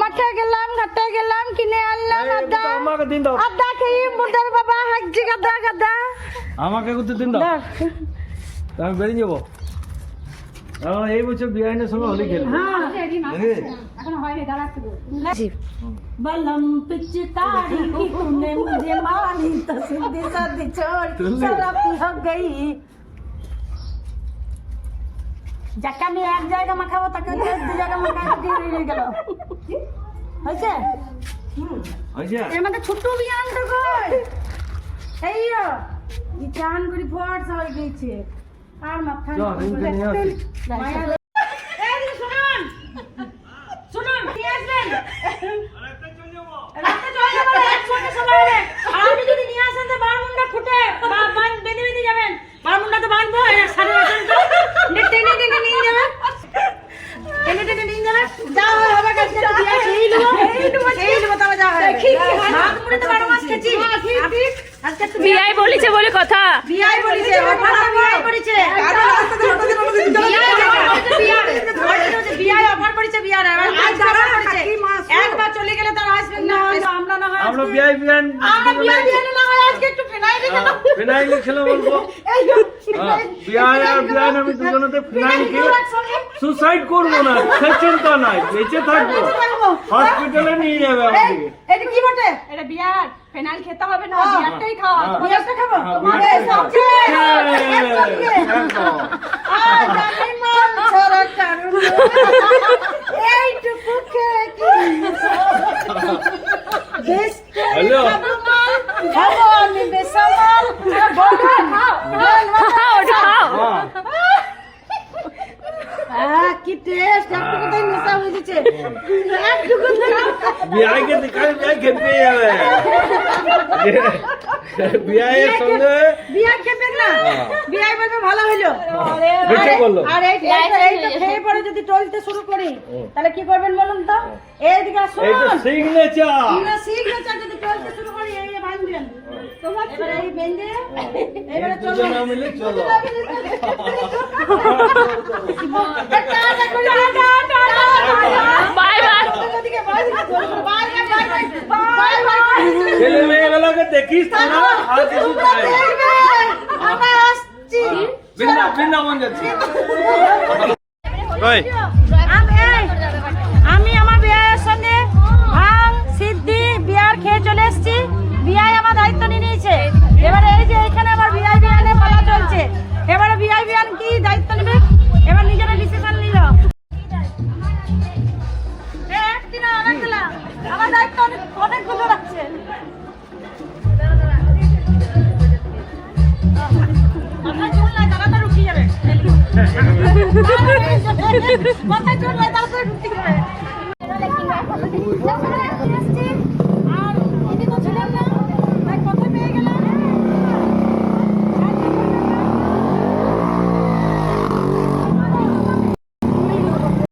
মাঠে গেলাম ঘাটে গেলাম কিনে আনলাম এই, আদা একটু আমাকে দিন দাও আদা খেয়ে মুদার বাবা হাগজি গাদা গাদা আমাকে একটু দিন দাও আমি বেরিয়ে যাবো আমার এই বছর বিয়াইনের সঙ্গে হোলি খেলবো নাকি? बलम पिचकारी की तूने मुझे मारी तो सीधी सादी छोड़ शराब हो गई যাকে আমি এক জায়গা মাখাবো তাকে দু জায়গা মাখাবো দিয়ে গেল। হয়েছে? হয়েছে? এর মধ্যে ছোট্ট বিয়ান তো কই? এই চান করে ফোর্স হয়ে গেছে। আর মাথা বিয়াই বলিছে বলে কথা। বিয়াই বলিছে অফার বিয়াই করেছে বিয়াই অফার করেছে বিয়ার একবার চলে গেলে তার আসবেন না আমরা না হয় আমরা আমরা বিয়াই ফিনাইল খেলে বলব? হ্যাঁ, আর আমি দুজনেতে ফিনাইল খেয়ে সুসাইড করব না সে চিন্তা নাই বেঁচে থাকব। হসপিটালে নিয়ে যাবে আমাকে এটা কি বটে? এটা বিয়ার ফেনাইল খেতে হবে না হ্যাঁ। বিয়ারটাই খাওয়া। হ্যাঁ। বিয়ারটা খাব? তোমার সবচেয়ে কি টেস্ট একটু কোথায় নেশা হয়ে যাচ্ছে একটু খেতে যাবে। বিয়াইয়ের সঙ্গে না? হ্যাঁ। বলবে ভালো হইল। আর এই এইটা খেয়ে পরে যদি টলতে শুরু করি তাহলে কি করবেন বলুন তো? এইদিকে আসুন। এইটা সিগনেচার আমরা সিগনেচার যদি টলতে শুরু করি এই যে বাঁধবেন এবারে এই বেঁধে এবারে চলো দুজনে মিলে চলো। বাই বাই ছেলে মেয়েগুলোকে দেখিস তোরা আর কিছু চাই আমরা আসছি। বৃন্দাবন যাচ্ছি। Let's go, Justin.